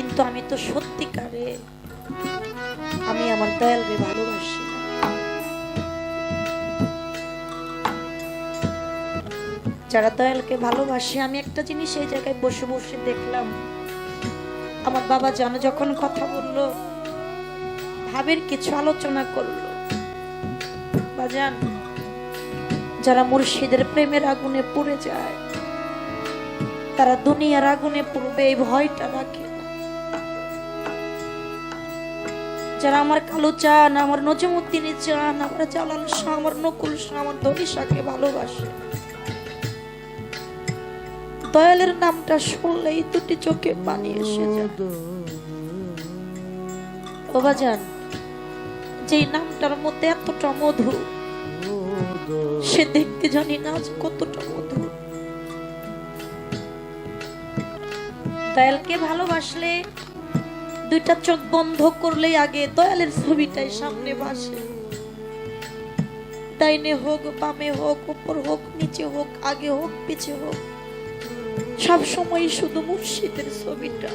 কিন্তু আমি তো সত্যিকারে, আমি আমার দয়ালকে ভালোবাসি। যারা দয়ালকে ভালোবাসে, আমি একটা জিনিস এই জায়গায় বসে বসে দেখলাম। আমার বাবা জানো যখন কথা বলল, ভাবের কিছু আলোচনা করল। বাজান, যারা মুর্শিদের প্রেমের আগুনে পুড়ে যায়, তারা দুনিয়ার আগুনে পড়বে, এই ভয়টা রাখে। যারা আমার কালু চান, আমার নজমুদ্দিনী চান, আমার জালাল শাহ, আমার নকুল শাহ, আমার ধনী শাহকে ভালোবাসে। দয়ালের নামটা শুনলেই দুটি চোখে পানি এসে যায়। বাবাজান যেই নামটার মধ্যে এতটা মধু সে দেখতে জানি না আজ কতটা মধু দয়ালকে ভালোবাসলে দুইটা চোখ বন্ধ করলেই আগে দয়ালের ছবিটাই সামনে বাসে ডাইনে হোক, বামে হোক, উপর হোক, নিচে হোক, আগে হোক, পিছে হোক, সব সময় শুধু মুর্শিদের ছবিটা।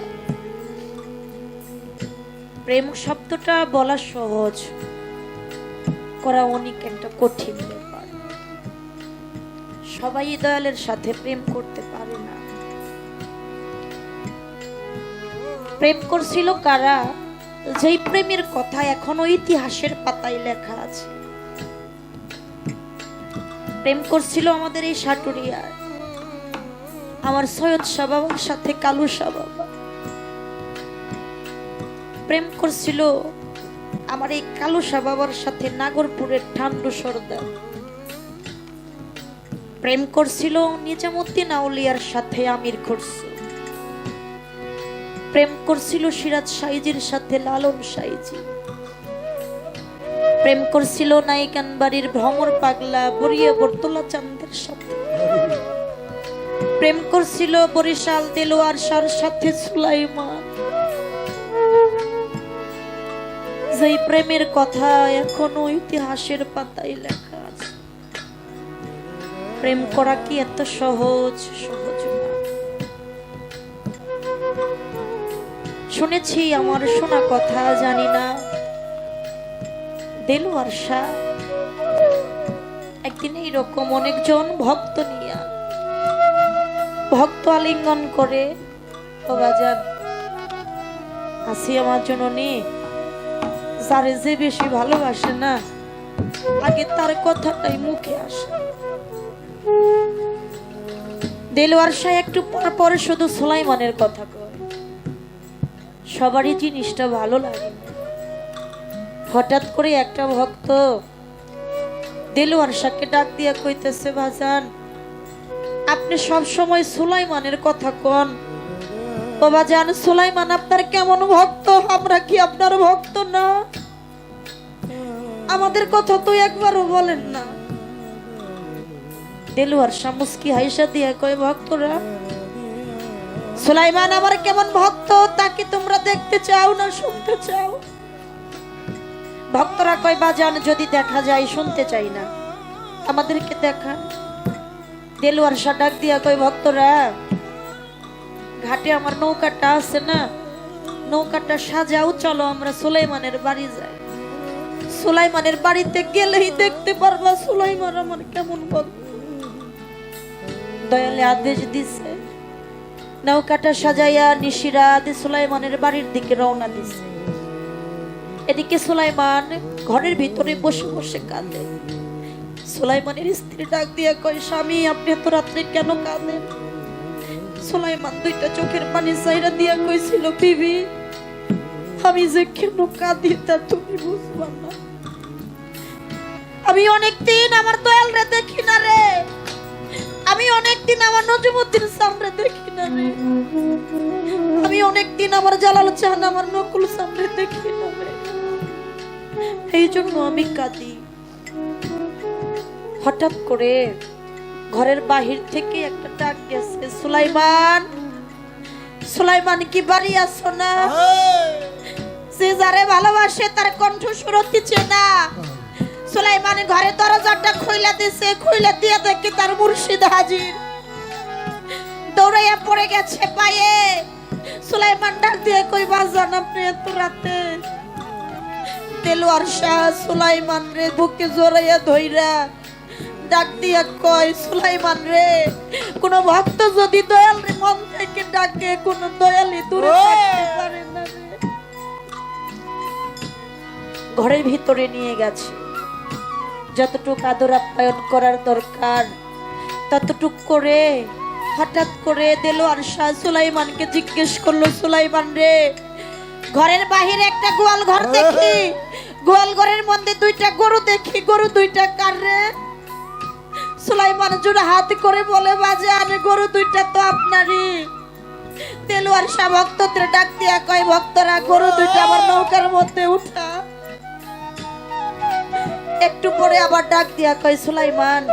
প্রেম শব্দটা বলা সহজ, করা অনেক একটা কঠিন ব্যাপার। সবাই দয়ালের সাথে প্রেম করতে পারে প্রেম করছিল কারা? যেই প্রেমের কথা এখনও ইতিহাসের পাতায় লেখা আছে। প্রেম করছিল আমাদের এই সাটুরিয়ার আমার সৈয়দ শাহ সাথে কালু শাহ প্রেম করছিল আমার এই কালু বাবার সাথে নাগরপুরের ঠান্ডু সর্দার। প্রেম করছিল নিজামুদ্দিন আউলিয়ার সাথে আমির খরসু প্রেম করছিল সিরাজ সাইজির সাথে লালন সাইজি। প্রেম করছিল নায়িকান বাড়ির ভ্রমর পাগলা বরিয়া বর্তলা চান্দের সাথে। প্রেম করছিল বরিশাল, দেলোয়ার, সার সাথে সুলাইমান। যেই প্রেমের কথা এখনও ইতিহাসের পাতায় লেখা আছে। প্রেম করা কি এত সহজ সহজ? শুনেছি আমার শোনা কথা, জানি না। দেলোয়ার শাহ একদিন এইরকম অনেকজন ভক্ত নিয়া, ভক্ত আলিঙ্গন করে বাজার, আসি আমার জন্য নিয়ে যারে যে বেশি ভালোবাসে না, আগে তার কথাটাই মুখে আসে। দেলোয়ার শাহ একটু পর পর শুধু সুলাইমানের কথা কয়। সবারই জিনিসটা ভালো লাগে। হঠাৎ করে একটা ভক্ত দেলোয়ার শাহকে ডাক দিয়া কইতেছে বাজান আপনি সব সময় সুলাইমানের কথা কন। বাবা জান সুলাইমান আপনার কেমন ভক্ত? আমরা কি আপনার ভক্ত না? আমাদের কথা তো একবারও বলেন না। দেলুয়ার শামুসকি হাইসা দিয়ে কয়, ভক্তরা সুলাইমান আমার কেমন ভক্ত তাকে তোমরা দেখতে চাও না শুনতে চাও? ভক্তরা কয়, বাজান, যদি দেখা যায়, শুনতে চাই না। আমাদেরকে দেখা। দেলুয়ার শাহ ডাক দিয়া কয়, ভক্তরা, ঘাটে আমার নৌকাটা আছে না? নৌকাটা সাজাও, চলো আমরা সুলাইমানের বাড়ি যাই। সুলাইমানের বাড়িতে গেলেই দেখতে পারবা সুলাইমান আমার কেমন ভক্ত। দয়ালে আদেশ দিছে। নৌকাটা সাজাইয়া নিশিরাতে সুলাইমানের বাড়ির দিকে রওনা দিছে। এদিকে সুলাইমান ঘরের ভিতরে বসে বসে কাঁদে। সুলাইমানের স্ত্রী ডাক দিয়া কয়, স্বামী, আপনি এত রাত্রে কেন কাঁদেন? সুলাইমান দুইটা চোখের পানি চাইরা দিয়া কইছিল, বিবি, আমি যে কেন কাঁদি তা তুমি বুঝবা না। আমি অনেকদিন আমার দয়াল রে দেখি না রে। আমি অনেকদিন আমার নজমুদ্দিন সামনে দেখি আমি অনেকদিন আমার জালাল চাহান আমার নকুল সামনে দেখি এই জন্য আমি কাঁদি। হঠাৎ করে ঘরের বাহির থেকে একটা ডাক গেছে, সুলাইমান সুলাইমান, কি বাড়ি আসো না? সে যারে ভালোবাসে তার কণ্ঠ সুরতিছে না। সুলাইমান ঘরে দরজাটা খুইলা দিছে, খুইলা দিয়ে দেখি তার মুর্শিদ হাজির। দৌড়াইয়া পড়ে গেছে পায়ে। সুলাইমান ডাক দিয়ে কই বাজান আপনি এত রাতে? তেলোয়ার শাহ সুলাইমান রে বুকে জোরাইয়া ধইরা ডাক দিয়া কয় সুলাইমান রে কোন ভক্ত যদি দয়াল রে মন থেকে ডাকে কোন দয়ালি দূরে থাকতে পারে না ঘরের ভিতরে নিয়ে গেছে। যতটুকু আদর আপ্যায়ন করার দরকার ততটুক করে হঠাৎ করে দিল আর শাহ সুলাইমানকে জিজ্ঞেস করল, সুলাইমান রে, ঘরের বাহিরে একটা গোয়াল ঘর দেখি। গোয়াল ঘরের মধ্যে দুইটা গরু দেখি। গরু দুইটা কার রে? সুলাইমান জোড়া হাত করে বলে বাজে আনে গরু দুইটা তো আপনারই। তেলোয়ার শাহ ভক্তদের ডাক দিয়া কয়, ভক্তরা, গরু দুইটা আমার নৌকার মধ্যে উঠা। একটু পরে আবার ডাক দিয়া কয়, সুলাইমান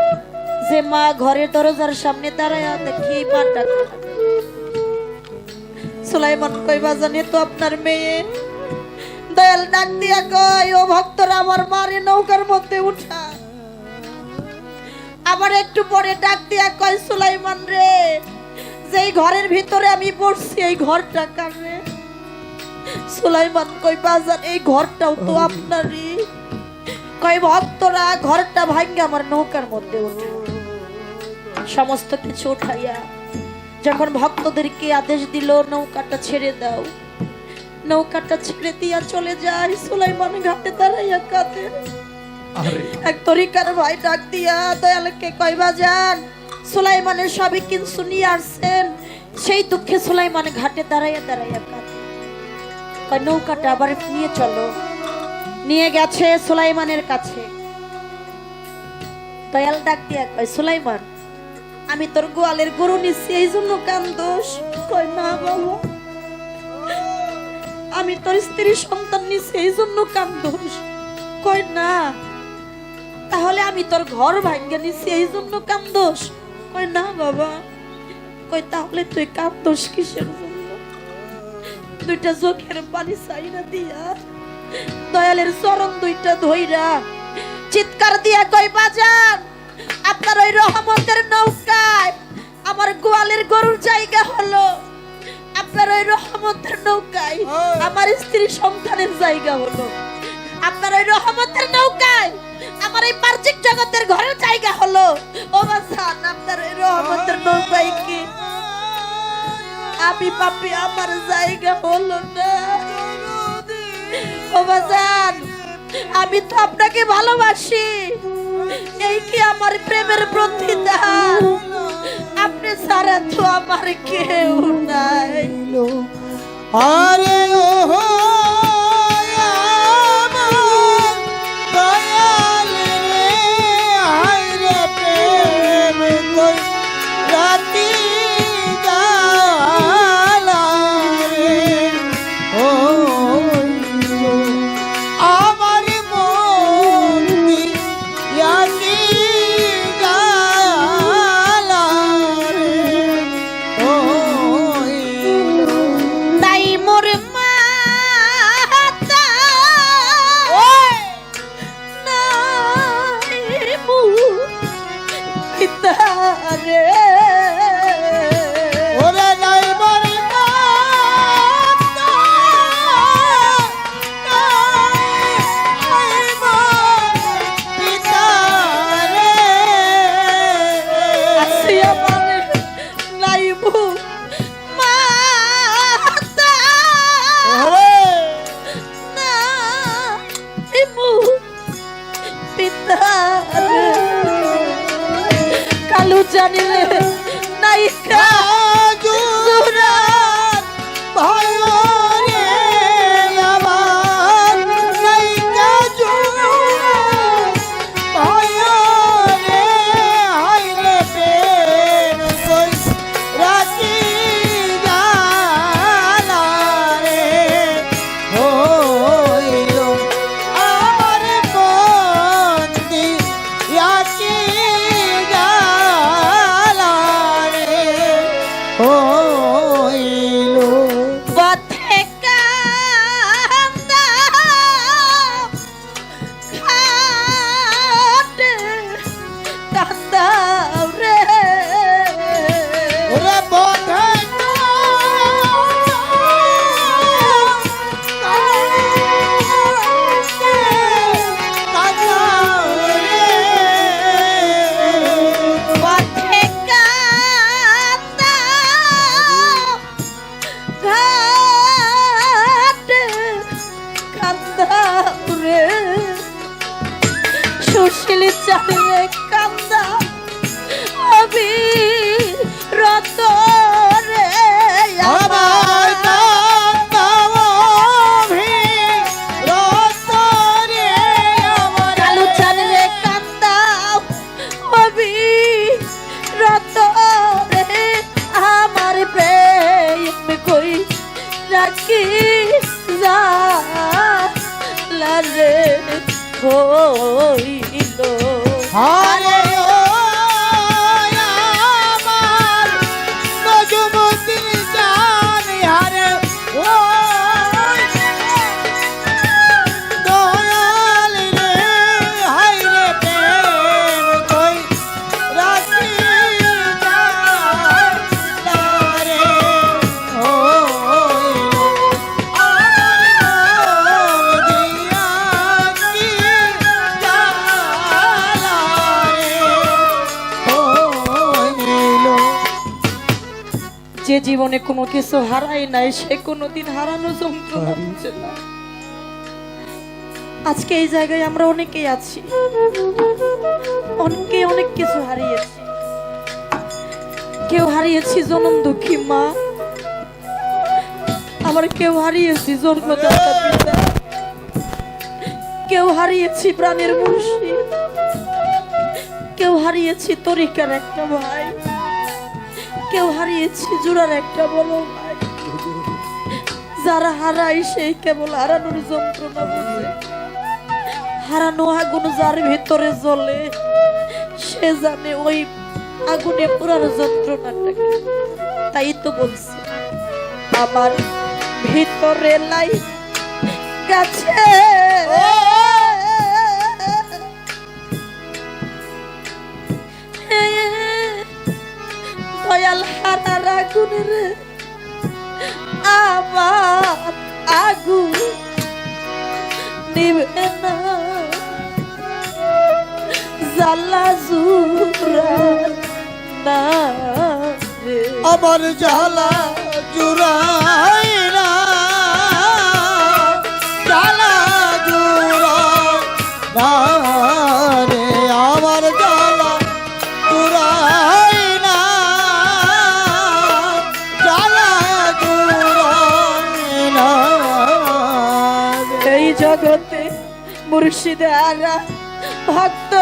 যে মা ঘরের দরজার সামনে দাঁড়ায় দেখি মা সুলাইমান কই বাজানে তো আপনার মেয়ে। দয়াল ডাক দিয়া কয় ও ভক্তরা আমার মারে নৌকার মধ্যে উঠা। আবার একটু পরে ডাক দিয়া কয় সুলাইমান রে যেই ঘরের ভিতরে আমি পড়ছি এই ঘরটা কার? রে সুলাইমান কই বাজান এই ঘরটাও তো আপনারই। কয় ভক্তরা ঘরটা ভাঙ্গে আমার নৌকার মধ্যে উঠে। সমস্ত কিছু উঠাইয়া যখন ভক্তদেরকে আদেশ দিল নৌকাটা ছেড়ে দাও। নৌকাটা ছেড়ে দিয়া চলে যায় সুলাইমান ঘাটে দাঁড়াইয়া কাঁদে। এক তরিকার ভাই ডাক দিয়া দয়ালকে কয় বাজান সুলাইমানের সবই কিছু নিয়ে আসছেন। সেই দুঃখে সুলাইমান ঘাটে দাঁড়াইয়া দাঁড়াইয়া কাঁদে। কয় নৌকাটা আবার নিয়ে চলো। নিয়ে গেছে সুলাইমানের কাছে। দয়াল ডাক দিয়া কয় সুলাইমান আমি তোর গোয়ালের গরু নিচ্ছি, এই জন্য কান্দোস। কয়, না, বাবা। আমি তোর স্ত্রী সন্তান নিচ্ছি, এই জন্য কান্দোস। কয়, না, তাহলে আমি তোর ঘর ভাঙ্গে নিছি এই জন্য কান্দোস। কয়, না, বাবা। কই তাহলে তুই কান্দোস কিসের জন্য? দুইটা চোখের পানি চাইরা দিয়া দয়ালের চরণ দুইটা ধইরা চিৎকার দিয়া কই বাজান! আপনার ওই রহমতের নৌকায় আমার গোয়ালের গরুর জায়গা হলো। আপনার ওই রহমতের নৌকায় আমার স্ত্রী সন্তানের জায়গা হলো। আপনার ওই রহমতের নৌকায় আমার এই বাহ্যিক জগতের ঘরের জায়গা হলো। ও বাসান আপনার ওই রহমতের নৌকায় কি? আমি পাপি আমার জায়গা হলো না। ও বাজান আমি তো আপনাকে ভালোবাসি। এই কি আমার প্রেমের প্রতিদান? আপনি সারা তো আমার কেউ নাই। আরে ও Just a জীবনে কোনো কিছু হারাই নাই সে কোনোদিন হারানো যন্ত্রণা বুঝে না। আজকে এই জায়গায় আমরা অনেকেই আছি। অনেকে অনেক কিছু হারিয়েছি। কেউ হারিয়েছি জনম দুঃখী মা। আবার কেউ হারিয়েছি জন্মদাতা পিতা। কেউ হারিয়েছি প্রাণের মুর্শিদ। কেউ হারিয়েছি তরিকার একটা ভাই। কেউ হারিয়েছি জোড়ার একটা বলো যারা হারাই সেই কেবল হারানোর যন্ত্রণা বুঝে। হারানো আগুন যার ভিতরে জ্বলে, সে জানে ওই আগুনে পুরার যন্ত্রণাটা কি। তাই তো বলছি, আমার ভিতরে লাই গেছে। দয়াল হারার রে আমার আগুন নিবে না জালা জুরা না। আমার জালা জুড়াই মুর্শিদারা ভক্ত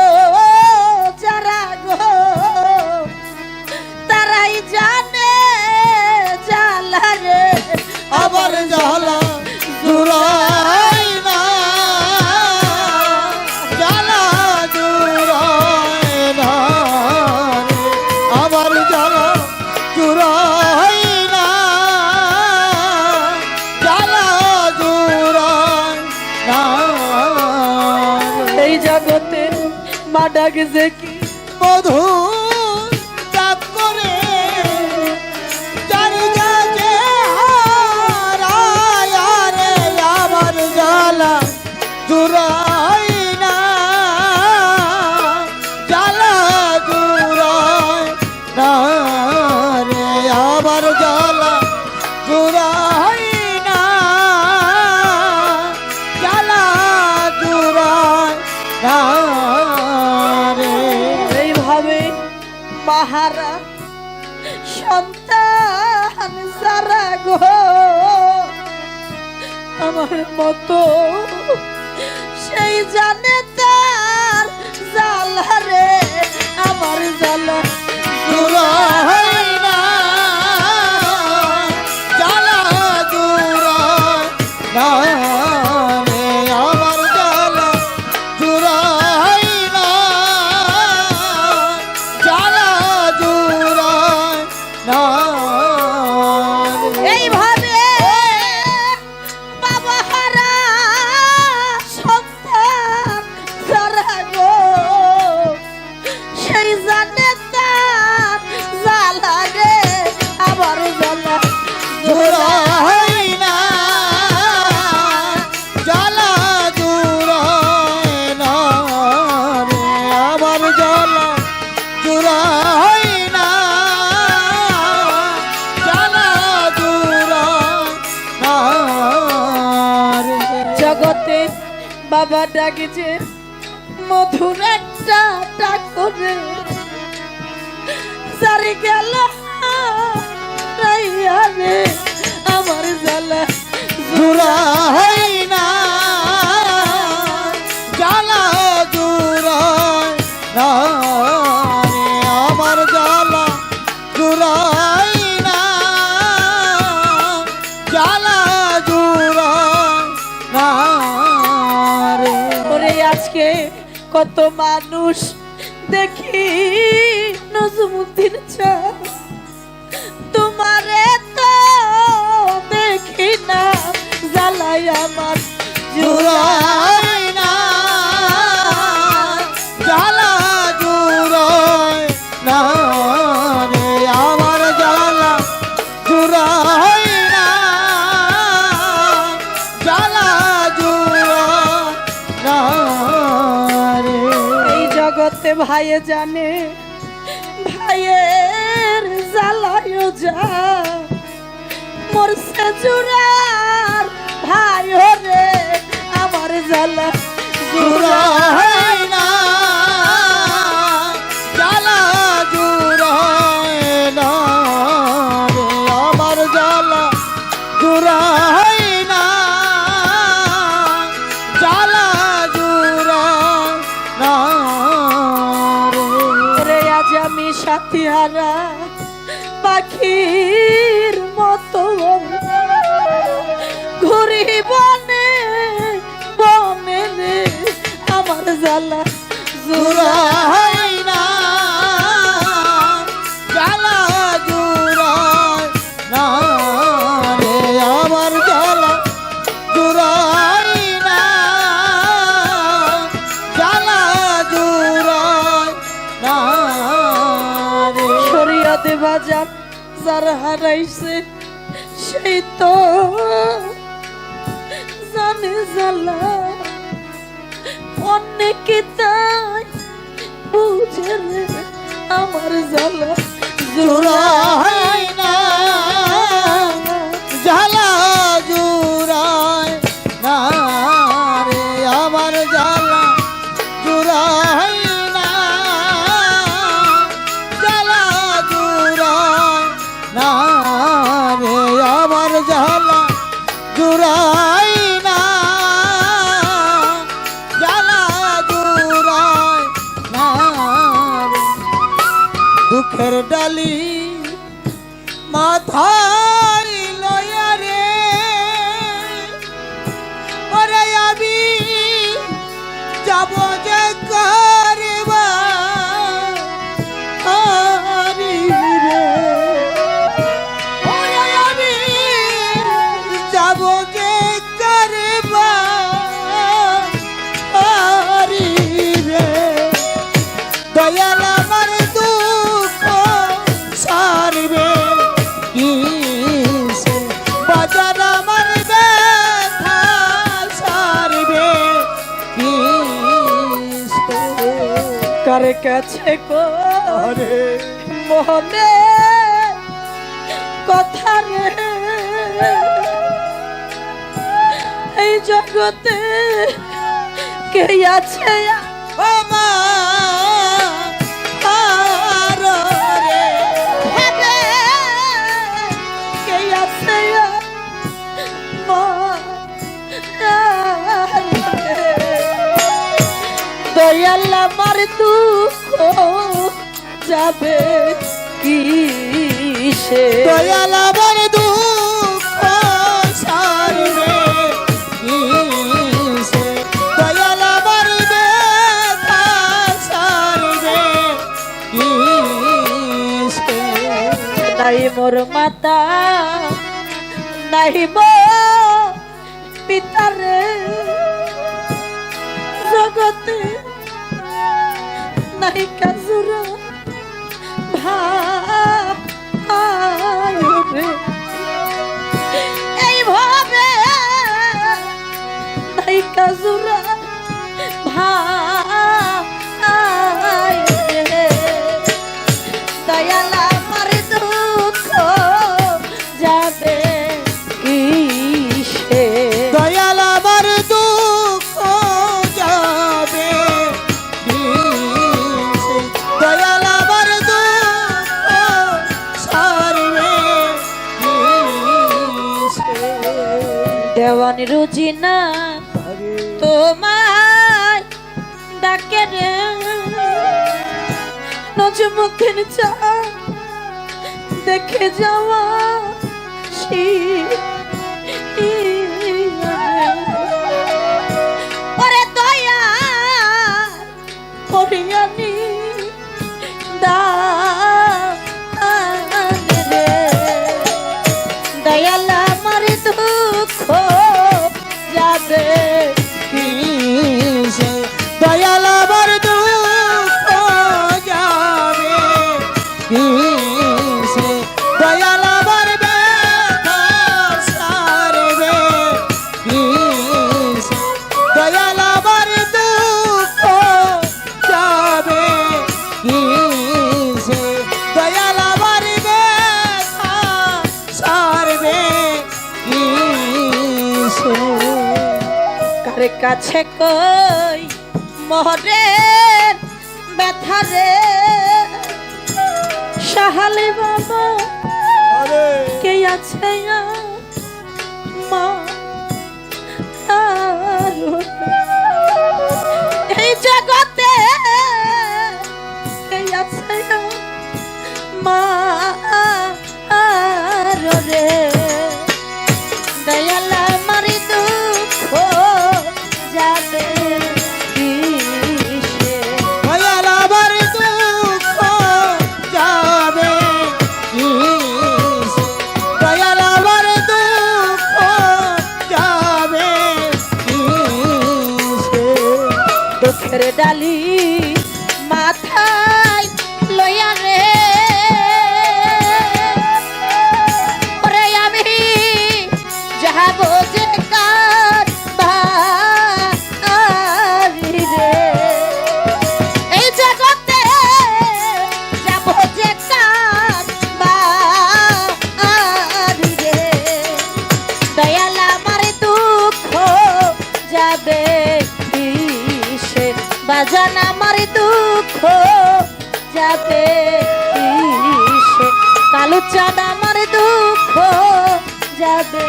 মতো ডাক করে সারি গেল রে আমার জ্বালা জুড়াই কত মানুষ দেখি নজমুদ্দিন তোমারে তো দেখি না জ্বালাই আমার জুড়া। ভাইয়ে জানে ভাইয়ের জ্বালায় যা। মোর সেজুরার ভাই হরে আমার জ্বালা জুড়া। হারা পাখির মতো। ঘুরি বনে বনে আমার জ্বালা জুড়া। হারাইছে সেই তো জানে জ্বালা। যাব যে কাছে করে মনে কথা রে। এই জগতে কে আছে? আমার আমার দুঃখ যাবে কিসে? দয়াল আমার দুঃখ সারবে দয়াল আমার ব্যথা সারবে নাই মোর মাতা নাই মোর পিতারে জগতে নাই কাজুরা। ভাই দেওয়ানি রুজিনা তোমায় ডাকে রে। নজমুখের চা দেখে যাওয়া ওরে দয়া হরিয়ানি দা দুঃখ কাছে কই? মহরে ব্যথা রে। সাহালে বাবা কে আছে আর? হাতে কিসে কালো চাঁদ আমার দুঃখ যাবে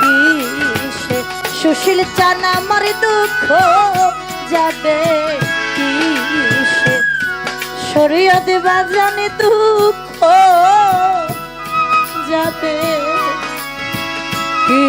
কিসে? সুশীল চাঁদ আমার দুঃখ যাবে কিসে? শরীয়ত বাজানে দুঃখ যাবে কি